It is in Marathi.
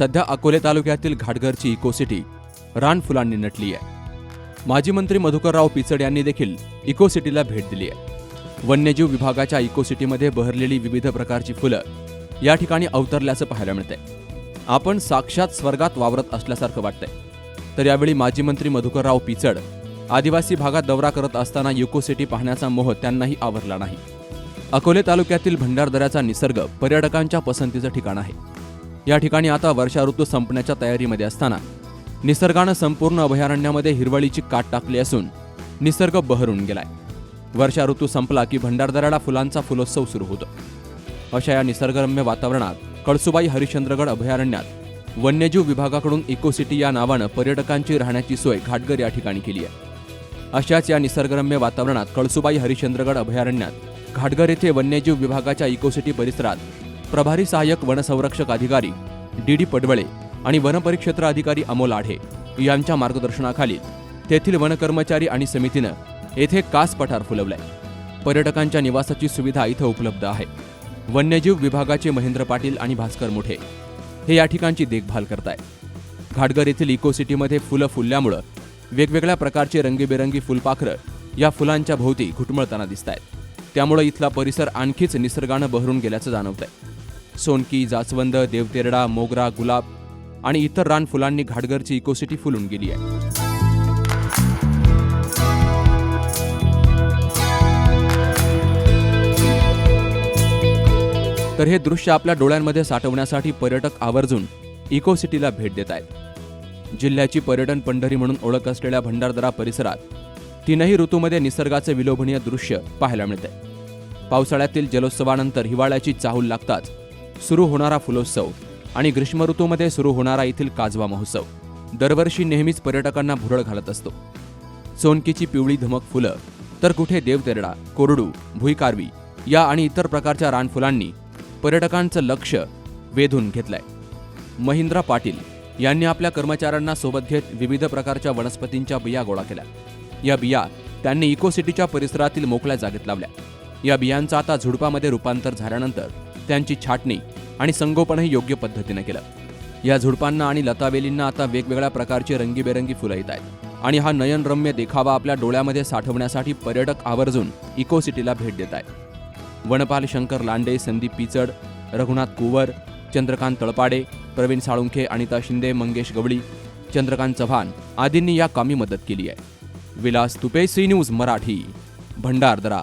सध्या अकोले तालुक्यातील घाटघरची इकोसिटी रानफुलांनी नटली आहे. माजी मंत्री मधुकरराव पिचड यांनी देखील इकोसिटीला भेट दिली आहे. वन्यजीव विभागाच्या इकोसिटीमध्ये बहरलेली विविध प्रकारची फुलं या ठिकाणी अवतरल्याचं पाहायला मिळतंय. आपण साक्षात स्वर्गात वावरत असल्यासारखं वाटतंय. तर यावेळी माजी मंत्री मधुकरराव पिचड आदिवासी भागात दौरा करत असताना इकोसिटी पाहण्याचा मोह त्यांनाही आवरला नाही. अकोले तालुक्यातील भंडारदऱ्याचा निसर्ग पर्यटकांच्या पसंतीचं ठिकाण आहे. या ठिकाणी आता वर्षा ऋतू संपण्याच्या तयारीमध्ये असताना निसर्गानं संपूर्ण अभयारण्यामध्ये हिरवळीची काट टाकली असून निसर्ग बहरून गेलाय. वर्षा ऋतू संपला की भंडारदऱ्याला फुलांचा फुलोत्सव सुरू होतो. अशा या निसर्गरम्य वातावरणात कळसुबाई हरिश्चंद्रगड अभयारण्यात वन्यजीव विभागाकडून इकोसिटी या नावानं पर्यटकांची राहण्याची सोय घाटगर या ठिकाणी केली आहे. अशाच या निसर्गरम्य वातावरणात कळसुबाई हरिश्चंद्रगड अभयारण्यात घाटगर येथे वन्यजीव विभागाच्या इकोसिटी परिसरात प्रभारी सहाय्यक वनसंरक्षक अधिकारी डी डी पडवळे आणि वनपरिक्षेत्र अधिकारी अमोल आढे यांच्या मार्गदर्शनाखाली तेथील वनकर्मचारी आणि समितीनं येथे कास पठार फुलवलाय. पर्यटकांच्या निवासाची सुविधा इथं उपलब्ध आहे. वन्यजीव विभागाचे महेंद्र पाटील आणि भास्कर मुठे हे या ठिकाणची देखभाल करताय. घाटगर येथील इकोसिटीमध्ये फुलं फुलल्यामुळं वेगवेगळ्या प्रकारचे रंगीबेरंगी फुलपाखरं या फुलांच्या भोवती घुटमळताना दिसत आहेत त्यामुळं इथला परिसर आणखीच निसर्गानं बहरून गेल्याचं जाणवतंय. सोनकी जास्वंद देवतेरडा मोगरा गुलाब आणि इतर रान फुलांनी घाटघरची इकोसिटी फुलून गेली आहे. तर हे दृश्य आपल्या डोळ्यांमध्ये साठवण्यासाठी पर्यटक आवर्जून इकोसिटीला भेट देत आहेत. जिल्ह्याची पर्यटन पंढरी म्हणून ओळख असलेल्या भंडारदरा परिसरात तीनही ऋतूमध्ये निसर्गाचे विलोभनीय दृश्य पाहायला मिळते पावसाळ्यातील जलोत्सवानंतर हिवाळ्याची चाहूल लागताच सुरू होणारा फुलोत्सव आणि ग्रीष्म ऋतूमध्ये सुरू होणारा येथील काजवा महोत्सव. दरवर्षी नेहमीच पर्यटकांना भुरळ घालत असतो. सोनकीची पिवळी धमक फुलं तर कुठे देवतेरडा कोरडू भुईकारवी या आणि इतर प्रकारच्या रानफुलांनी पर्यटकांचं लक्ष वेधून घेतलंय. महिंद्रा पाटील यांनी आपल्या कर्मचाऱ्यांना सोबत घेत विविध प्रकारच्या वनस्पतींच्या बिया गोळा केल्या. या बिया त्यांनी इकोसिटीच्या परिसरातील मोकळ्या जागेत लावल्या. या बियांचं आता झुडपामध्ये रूपांतर झाल्यानंतर त्यांची छाटणी आणि संगोपनही योग्य पद्धतीने केलं. या झुडपांना आणि लतावेलींना आता वेगवेगळ्या प्रकारची रंगीबेरंगी फुलं येत आहेत. आणि हा नयनरम्य देखावा आपल्या डोळ्यामध्ये साठवण्यासाठी पर्यटक आवर्जून इको सिटीला भेट देत आहेत. वनपाल शंकर लांडे संदीप पिचड रघुनाथ कुवर चंद्रकांत तळपाडे प्रवीण साळुंखे अनिता शिंदे मंगेश गवळी चंद्रकांत चव्हाण आदींनी या कामी मदत केली आहे. Vilas Tupe C news Marathi Bhandardara.